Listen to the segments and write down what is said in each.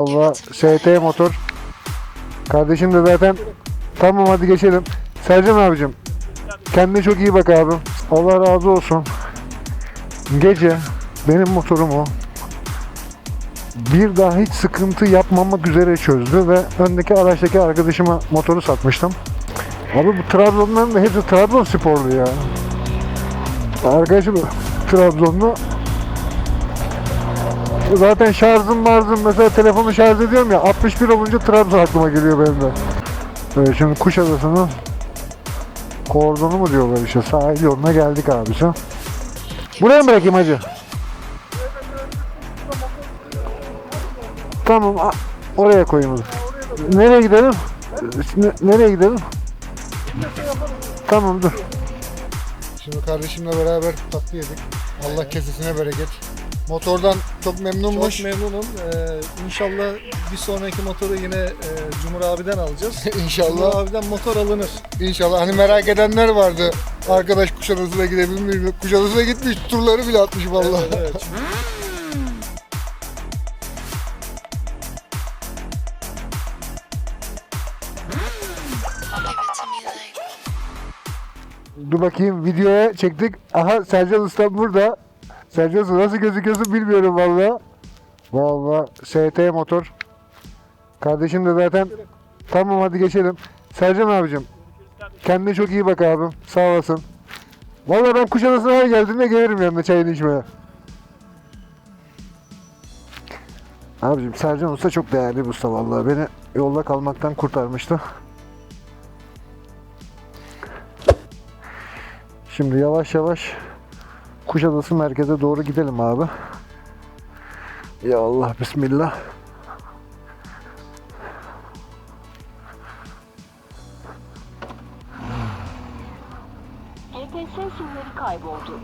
Allah ST motor. Kardeşim de zaten tamam hadi geçelim. Sercan abicim kendine çok iyi bak abi. Allah razı olsun. Gece benim motorumu bir daha hiç sıkıntı yapmamak üzere çözdü ve öndeki araçtaki arkadaşıma motoru satmıştım. Abi bu Trabzonların da hepsi Trabzonsporlu ya. Arkadaşım Trabzonlu Zaten şarjım marzım mesela telefonu şarj ediyorum ya 61 olunca Trabzon aklıma geliyor benim de. Evet, şimdi Kuşadası'nın kordonu mu diyorlar işte sahil yoluna geldik abisi. Buraya mı bırakayım hacı? Tamam oraya koyayım. Nereye gidelim? Ne- nereye gidelim? Tamam dur. Şimdi kardeşimle beraber tatlı yedik. Allah kesesine bereket. Motordan çok memnunmuş. Çok memnunum. Ee, inşallah bir sonraki motoru yine e, Cumhur abiden alacağız. Cumhur İnşallah. abiden motor alınır. İnşallah. Hani merak edenler vardı. Arkadaş Kuşadası'na gidebilir miyim? Kuşadası'na gitmiş. Turları bile atmış vallahi. Evet, evet. Dur bakayım videoya çektik. Aha Sercan Usta burada. Sercan Usta nasıl gözüküyorsun bilmiyorum valla. Valla ST motor. Kardeşim de zaten tamam hadi geçelim. Sercan abicim kendine çok iyi bak abim. Sağ olasın. Valla ben Kuşadası'na her geldiğimde gelirim yanına çayını içmeye. Abicim Sercan Usta çok değerli bir usta vallahi. Beni yolda kalmaktan kurtarmıştı. Şimdi yavaş yavaş Kuşadası merkeze doğru gidelim abi. Ya Allah bismillah. GPS sınırları kayboldu.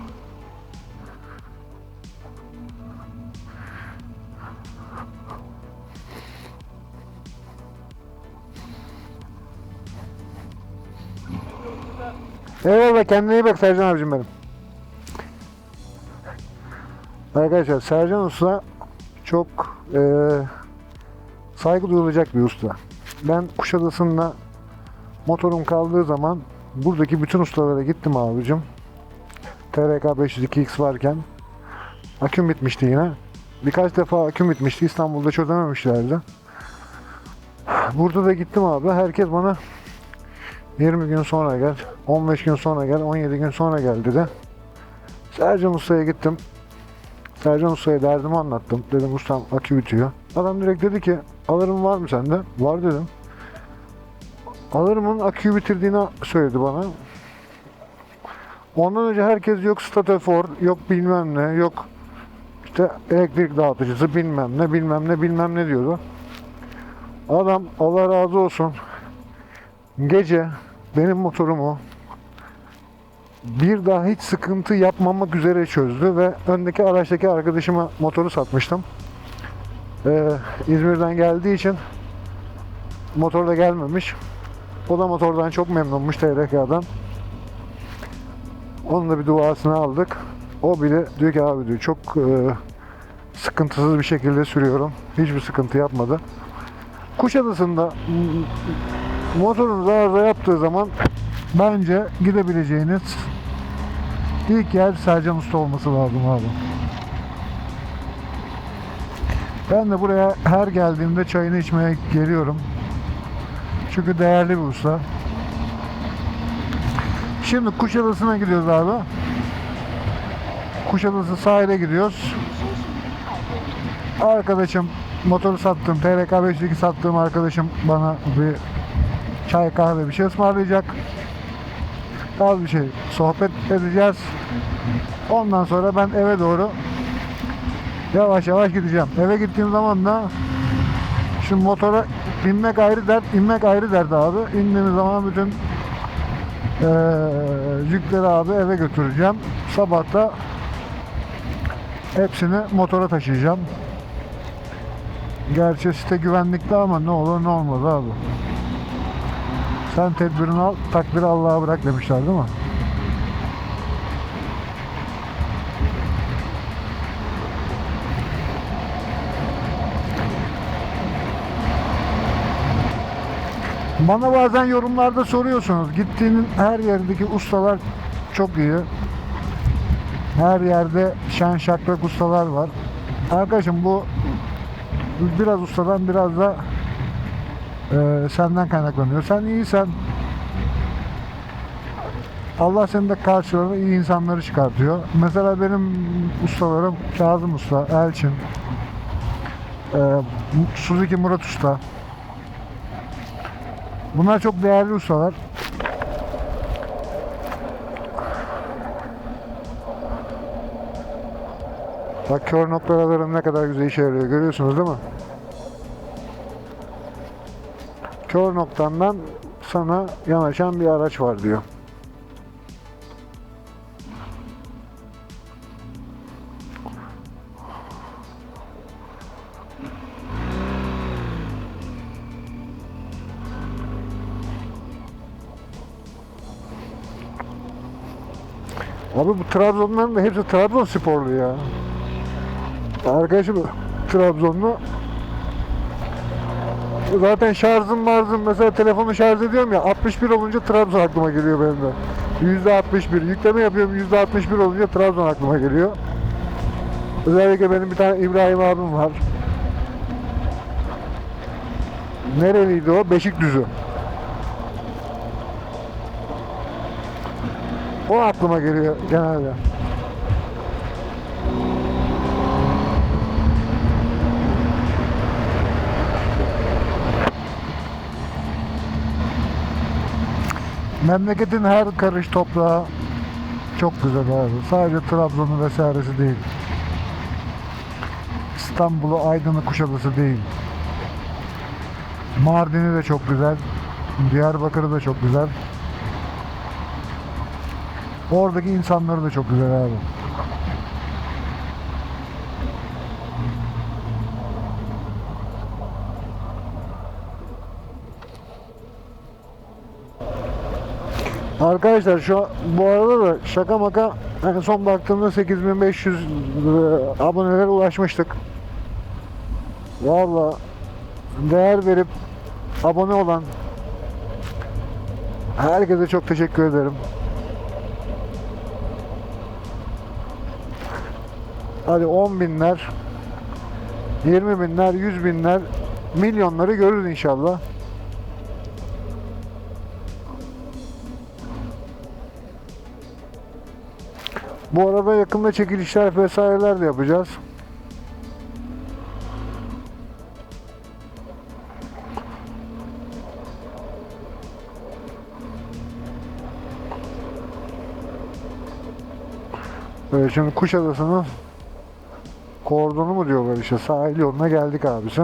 Eyvallah kendine iyi bak Sercan abicim benim. Arkadaşlar Sercan Usta çok eee saygı duyulacak bir usta. Ben Kuşadası'nda motorum kaldığı zaman buradaki bütün ustalara gittim abicim. TRK 502X varken aküm bitmişti yine. Birkaç defa aküm bitmişti. İstanbul'da çözememişlerdi. Burada da gittim abi. Herkes bana 20 gün sonra gel, 15 gün sonra gel, 17 gün sonra gel dedi. Sercan Usta'ya gittim. Sercan Usta'ya derdimi anlattım. Dedim ustam akü bitiyor. Adam direkt dedi ki alırım var mı sende? Var dedim. Alırımın aküyü bitirdiğini söyledi bana. Ondan önce herkes yok statofor, yok bilmem ne, yok işte elektrik dağıtıcısı bilmem ne, bilmem ne, bilmem ne diyordu. Adam Allah razı olsun gece benim motorumu bir daha hiç sıkıntı yapmamak üzere çözdü ve öndeki araçtaki arkadaşıma motoru satmıştım. Ee, İzmir'den geldiği için motor da gelmemiş. O da motordan çok memnunmuş TRK'dan. Onun da bir duasını aldık. O bile diyor ki abi diyor çok e, sıkıntısız bir şekilde sürüyorum. Hiçbir sıkıntı yapmadı. Kuşadası'nda m- motorunuz arıza yaptığı zaman bence gidebileceğiniz ilk yer Sercan Usta olması lazım abi. Ben de buraya her geldiğimde çayını içmeye geliyorum. Çünkü değerli bir usta. Şimdi Kuşadası'na gidiyoruz abi. Kuşadası sahile gidiyoruz. Arkadaşım motoru sattım. TRK 502 sattığım arkadaşım bana bir çay kahve bir şey ısmarlayacak. Az bir şey sohbet edeceğiz. Ondan sonra ben eve doğru yavaş yavaş gideceğim. Eve gittiğim zaman da şu motora binmek ayrı dert, inmek ayrı dert abi. İndiğimiz zaman bütün eee yükleri abi eve götüreceğim. Sabah da hepsini motora taşıyacağım. Gerçi site güvenlikli ama ne olur ne olmaz abi. Sen tedbirini al, takdiri Allah'a bırak demişler değil mi? Bana bazen yorumlarda soruyorsunuz. Gittiğinin her yerdeki ustalar çok iyi. Her yerde şen şakrak ustalar var. Arkadaşım bu biraz ustadan biraz da e, senden kaynaklanıyor. Sen iyisen Allah senin de karşılığında iyi insanları çıkartıyor. Mesela benim ustalarım Kazım Usta, Elçin, e, Suzuki Murat Usta. Bunlar çok değerli ustalar. Bak kör noktalarım ne kadar güzel işe yarıyor görüyorsunuz değil mi? Kör noktandan sana yanaşan bir araç var diyor. Abi bu Trabzonların da hepsi Trabzonsporlu ya. Arkadaşım Trabzonlu. Zaten şarjım marzım mesela telefonu şarj ediyorum ya 61 olunca Trabzon aklıma geliyor benim de. Yüzde 61 yükleme yapıyorum yüzde 61 olunca Trabzon aklıma geliyor. Özellikle benim bir tane İbrahim abim var. Nereliydi o? Beşikdüzü. O aklıma geliyor genelde. Memleketin her karış toprağı çok güzel abi. Sadece Trabzon'u vesairesi değil. İstanbul'u, Aydın'ı, Kuşadası değil. Mardin'i de çok güzel. Diyarbakır'ı da çok güzel. Oradaki insanları da çok güzel abi. Arkadaşlar şu bu arada da şaka maka en son baktığımda 8500 e, abonelere ulaşmıştık. Valla değer verip abone olan herkese çok teşekkür ederim. Hadi 10 binler, 20 binler, 100 binler, milyonları görürüz inşallah. Bu arada yakında çekilişler vesaireler de yapacağız. Evet, şimdi Kuşadası'nın kordonu mu diyorlar işte sahil yoluna geldik abisi.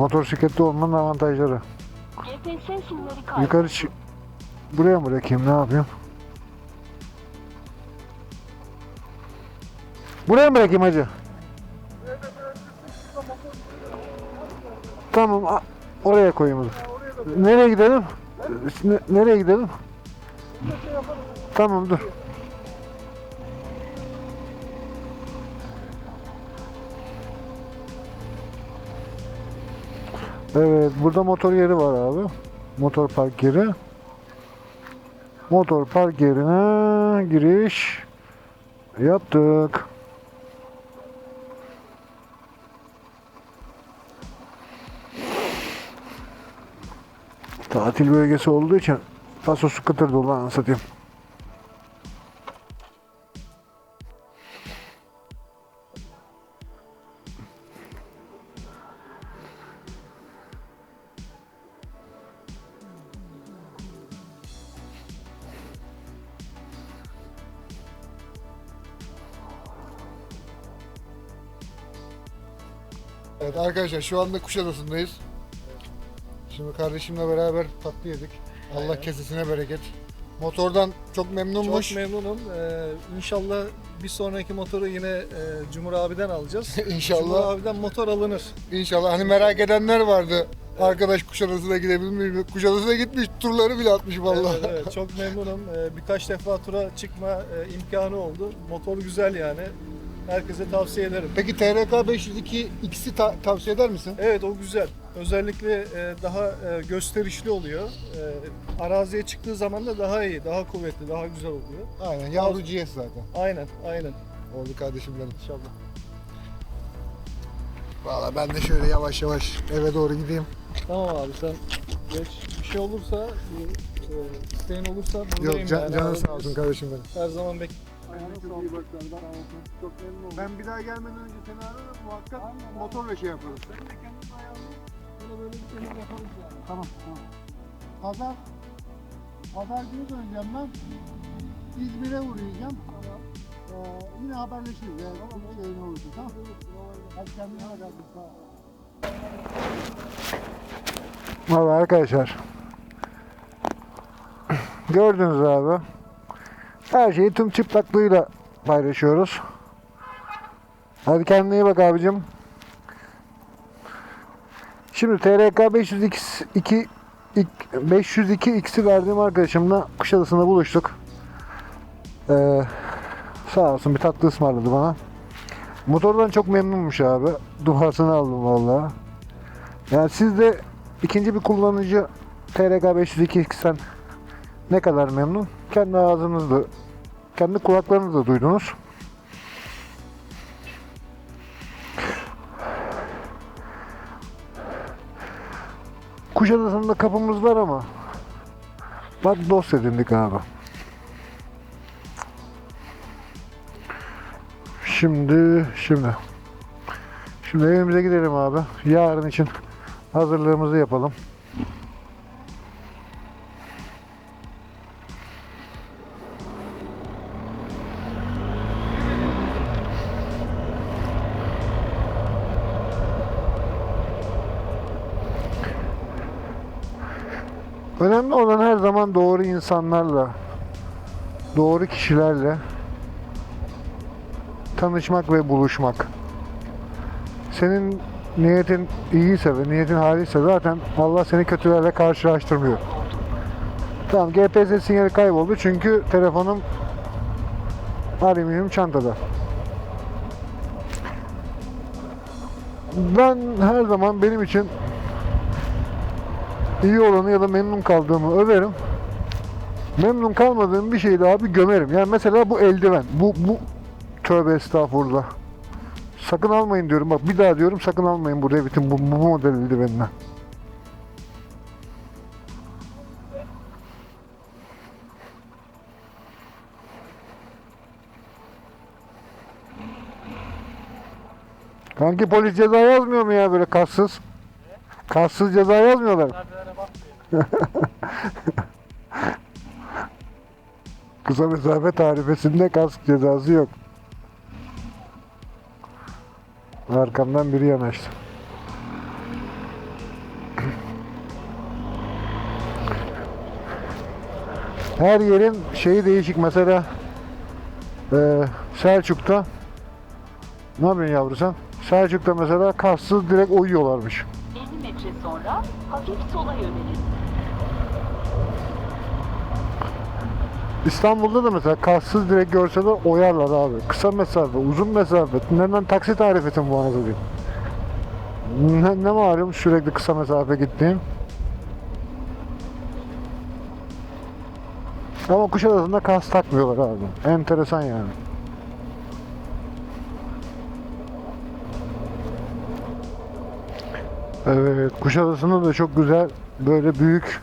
Evet motosikletli olmanın avantajları. GPS sinyali kayboldu. Yukarı çık. Buraya mı bırakayım ne yapayım? Buraya mı bırakayım hacı? Tamam oraya koyayım. Nereye gidelim? Ne- nereye gidelim? Tamam dur. Evet burada motor yeri var abi. Motor park yeri. Motor park yerine giriş yaptık. Tatil bölgesi olduğu için paso scooter dolu satayım. Evet arkadaşlar şu anda Kuşadası'ndayız. Şimdi kardeşimle beraber tatlı yedik. Allah kesesine bereket. Motordan çok memnunmuş. Çok memnunum. Ee, inşallah bir sonraki motoru yine e, Cumhur abiden alacağız. İnşallah. Cumhur abiden motor alınır. İnşallah. Hani merak edenler vardı. Arkadaş Kuşadası'na gidebilir mi? Kuşadası'na gitmiş. Turları bile atmış vallahi. Evet, evet, çok memnunum. Ee, birkaç defa tura çıkma e, imkanı oldu. Motor güzel yani. Herkese tavsiye ederim. Peki TRK 502 X'i ta- tavsiye eder misin? Evet o güzel. Özellikle e, daha e, gösterişli oluyor. E, araziye çıktığı zaman da daha iyi, daha kuvvetli, daha güzel oluyor. Aynen. Yavru GS zaten. Aynen, aynen. Oldu kardeşim benim. İnşallah. Valla ben de şöyle yavaş yavaş eve doğru gideyim. Tamam abi sen geç. Bir şey olursa, bir e, isteğin olursa buradayım Yok can, yani. canın sağ olsun kardeşim benim. Her zaman bek. Ben bir daha gelmeden önce seni ararım muhakkak motorla şey yaparız. Tamam tamam. Pazar, pazar günü döneceğim ben. İzmir'e uğrayacağım. Tamam. Ee, yine haberleşiriz yani. Tamam. Bir şeyin olursa tamam. Hadi kendine iyi bak. Sağ ol. Valla arkadaşlar. Gördünüz abi. Her şeyi tüm çıplaklığıyla paylaşıyoruz. Hadi kendine iyi bak abicim. Şimdi TRK 502 2 502 X'i verdiğim arkadaşımla Kuşadası'nda buluştuk. Ee, sağ olsun bir tatlı ısmarladı bana. Motordan çok memnunmuş abi. Duasını aldım vallahi. Yani siz de ikinci bir kullanıcı TRK 502 X'ten ne kadar memnun? Kendi ağzınızda, kendi kulaklarınızla duydunuz. Kuşadası'nda kapımız var ama bak dost edindik abi. Şimdi, şimdi. Şimdi evimize gidelim abi. Yarın için hazırlığımızı yapalım. Önemli olan her zaman doğru insanlarla, doğru kişilerle tanışmak ve buluşmak. Senin niyetin iyiyse ve niyetin haliyse zaten Allah seni kötülerle karşılaştırmıyor. Tamam GPS sinyali kayboldu çünkü telefonum alüminyum çantada. Ben her zaman benim için iyi olanı ya da memnun kaldığımı överim. Memnun kalmadığım bir şeyi de abi gömerim. Yani mesela bu eldiven. Bu, bu tövbe estağfurullah. Sakın almayın diyorum. Bak bir daha diyorum sakın almayın bu Revit'in bu, bu model eldiveninden. Kanki polis ceza yazmıyor mu ya böyle kassız? Kassız ceza yazmıyorlar. Kısa mesafe tarifesinde kask cezası yok. Arkamdan biri yanaştı. Her yerin şeyi değişik. Mesela eee, Selçuk'ta ne yapıyorsun yavru sen? Selçuk'ta mesela kassız direkt uyuyorlarmış. 50 metre sonra hafif sola yönelin. İstanbul'da da mesela kassız direkt görseler oyarlar abi. Kısa mesafe, uzun mesafe. Nereden taksi tarif etin bu anasını. Ne, ne malum sürekli kısa mesafe gittiğim. Ama Kuşadası'nda kas takmıyorlar abi. Enteresan yani. Evet, Kuşadası'nda da çok güzel böyle büyük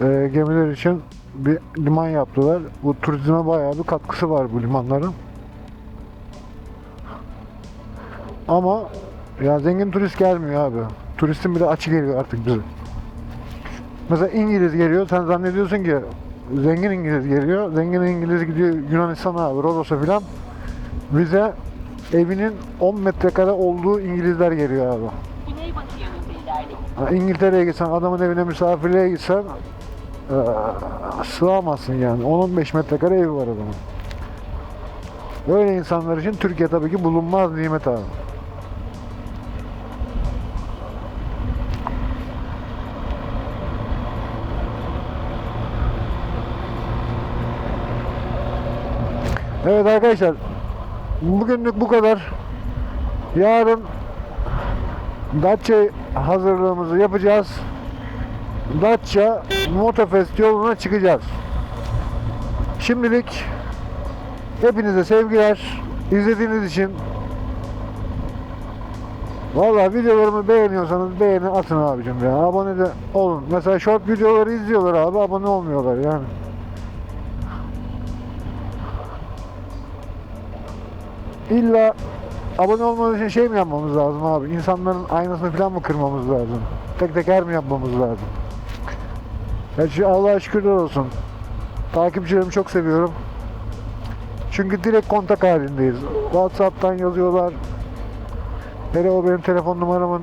e, gemiler için bir liman yaptılar. Bu turizme bayağı bir katkısı var bu limanların. Ama ya zengin turist gelmiyor abi. Turistin bile açı geliyor artık bize. Mesela İngiliz geliyor. Sen zannediyorsun ki zengin İngiliz geliyor. Zengin İngiliz gidiyor Yunanistan'a abi, Rodos'a filan. Bize evinin 10 metrekare olduğu İngilizler geliyor abi. İngiltere'ye gitsen, adamın evine misafirliğe gitsen e, sığamazsın yani. 10-15 metrekare evi var adamın. Böyle insanlar için Türkiye tabii ki bulunmaz nimet abi. Evet arkadaşlar bugünlük bu kadar. Yarın Datça hazırlığımızı yapacağız. Datça Motofest yoluna çıkacağız. Şimdilik hepinize sevgiler. İzlediğiniz için Valla videolarımı beğeniyorsanız beğeni atın abicim ya. Abone de olun. Mesela short videoları izliyorlar abi abone olmuyorlar yani. İlla abone olmanız için şey mi yapmamız lazım abi? İnsanların aynasını falan mı kırmamız lazım? Tek teker mi yapmamız lazım? Gerçi Allah'a şükürler olsun. Takipçilerimi çok seviyorum. Çünkü direkt kontak halindeyiz. Whatsapp'tan yazıyorlar. Hele o benim telefon numaramın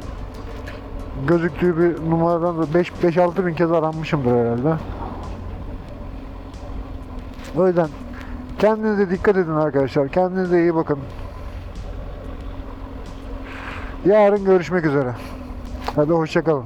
gözüktüğü bir numaradan da 5-6 bin kez aranmışımdır herhalde. O yüzden kendinize dikkat edin arkadaşlar. Kendinize iyi bakın. Yarın görüşmek üzere. Hadi hoşçakalın.